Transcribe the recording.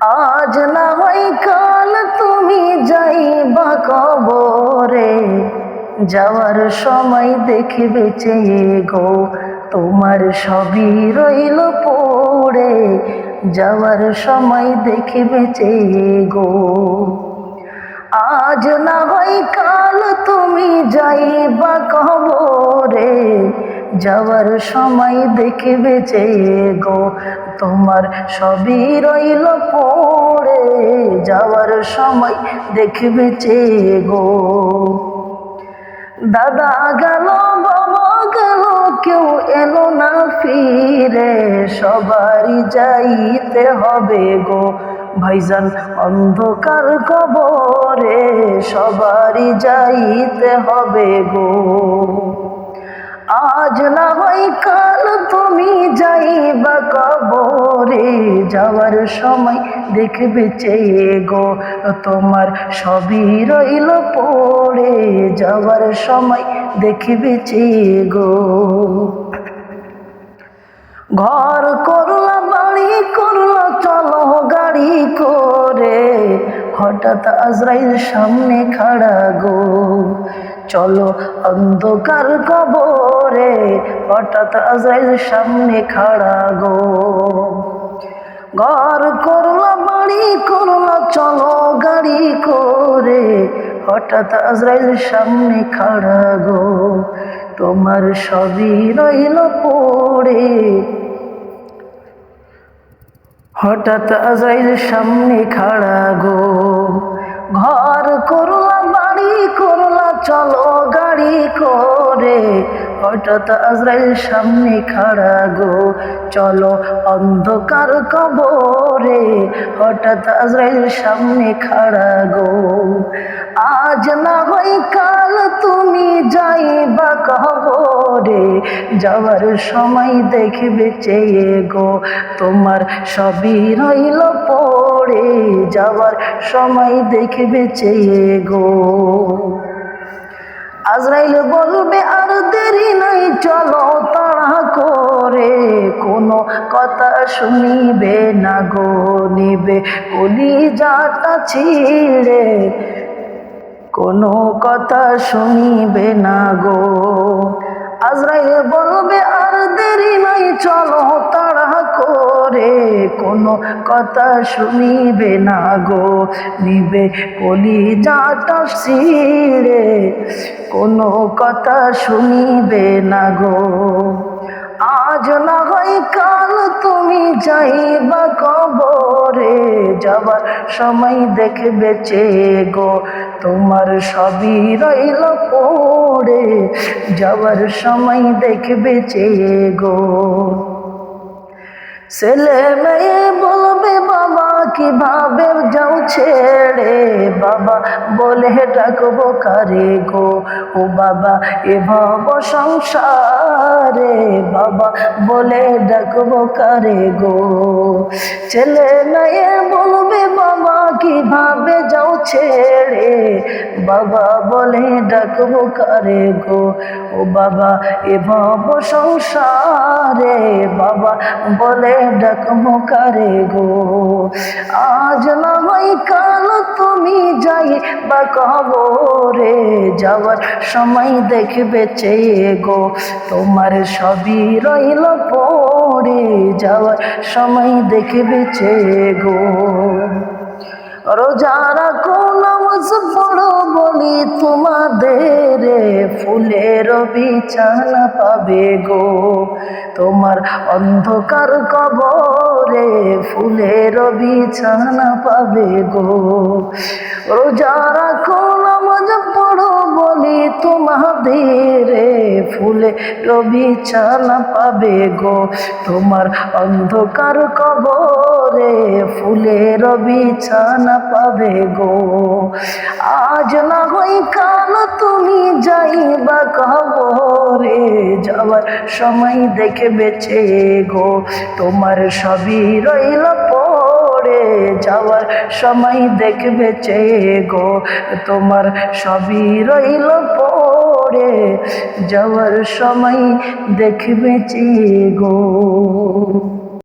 আজ না হয় কাল তুমি যাইবা কবরে। যাওয়ার সময় দেখবে চেয়ে গো, তোমার সবই রইল পড়ে। যাওয়ার সময় দেখবে চেয়ে গো। আজ না হয় কাল তুমি যাইবা কবরে। যাওয়ার সময় দেখবে চেয়ে গো তোমার সবই রইল পড়ে, যাওয়ার সময় দেখবে চেয়ে গো। দাদা গেল, বাবা গেল, কেউ এলো না ফিরে, সবারই যাইতে হবে গো। ভাইজান অন্ধকার কবরে, সবারই যাইতে হবে গো। আজ না হয় যাওয়ার সময় দেখবে চেয়ে গো, তোমার সবই রইল পড়ে। যাওয়ার সময় দেখবে চেয়ে গো। ঘর করলা বাড়ি করলা চলো গাড়ি করে। হঠাৎ আজরাইল সামনে খাড়া গো। চলো অন্ধকার কবরে। হঠাৎ আজরাইল সামনে খাড়া গো। ঘর করলা, বাড়ি করলা, চলো গাড়ি করে। হঠাৎ আজরাইল সামনে খাড়া গো, তোমার সবই রইল পড়ে। হঠাৎ আজরাইল সামনে খাড়া গো, ঘর করলা, বাড়ি করলা, চলো গাড়ি করে। হঠাৎ আজরাইল সামনে খাড়া গো। চলো অন্ধকার কবরে, হঠাৎ আজরাইল সামনে খাড়া গো। আজ না হয় কাল তুমি যাইবা কবরে, যাওয়ার সময় দেখবে চেয়ে গো। তোমার সবই রইল পড়ে, যাওয়ার সময় দেখবে চেয়ে গো। আজরাইল বলবে নাই চলো তাড়া করে, কোনো কথা শুনিবে না গো, নিবে কলি যাটা ছিঁড়ে। কোনো কথা শুনিবে না গো। আজরাইল বলবে, আর দেরি নাই, চলো করে কোনো কথা শুনিবে না গো। নিবে কলি যাটা ছিঁড়ে কোনো কথা শুনিবে না গো। আজ না হয় কাল তুমি যাইবা কবরে, যাবার সময় দেখবে গো তোমার সবই রইল পড়ে যাওয়ার সময় দেখবে গো ছেলে মেয়ে বলবে, বাবা, কীভাবে যাও ছেড়ে? বাবা, বলে ডাকবো কারে গো। ও বাবা, এ ভব সংসারে। বাবা, বলে ডাকবো কারে গো। ছেলে মেয়ে বলবে, বাবা, কীভাবে যাও ছেড়ে? বাবা বলে ডাকবো কারে গো? ও বাবা, এ ভব সংসারে বাবা বলে ডাকবো কারে গো? আজ না হয় কাল তুমি যাই বা কবরে যাওয়ার সময় দেখবে চেয়ে গো। তোমার সবই রইল পড়ে যাওয়ার সময় দেখবে চেয়ে গো। রোজারা নামাজ পড়ো বলি তোমাদের ফুলের বিছানা পাবে গো। তোমার অন্ধকার কবরে ফুলের বিছানা পাবে গো। রোজারা নামাজ পড়ো বলি তোমাদের ফুলে বিছানা পাবে গো। তোমার অন্ধকার কবরে ফুলের বিছানা পাবে গো। আজ না হয় কাল তুমি যাইবা কবরে, যাওয়ার সময় দেখে বেছে গো। তোমার সবই রইল যাওয়ার সময় দেখবে চেয়ে গো তোমার সবই রইল পড়ে। যাওয়ার সময় দেখবে চেয়ে গো।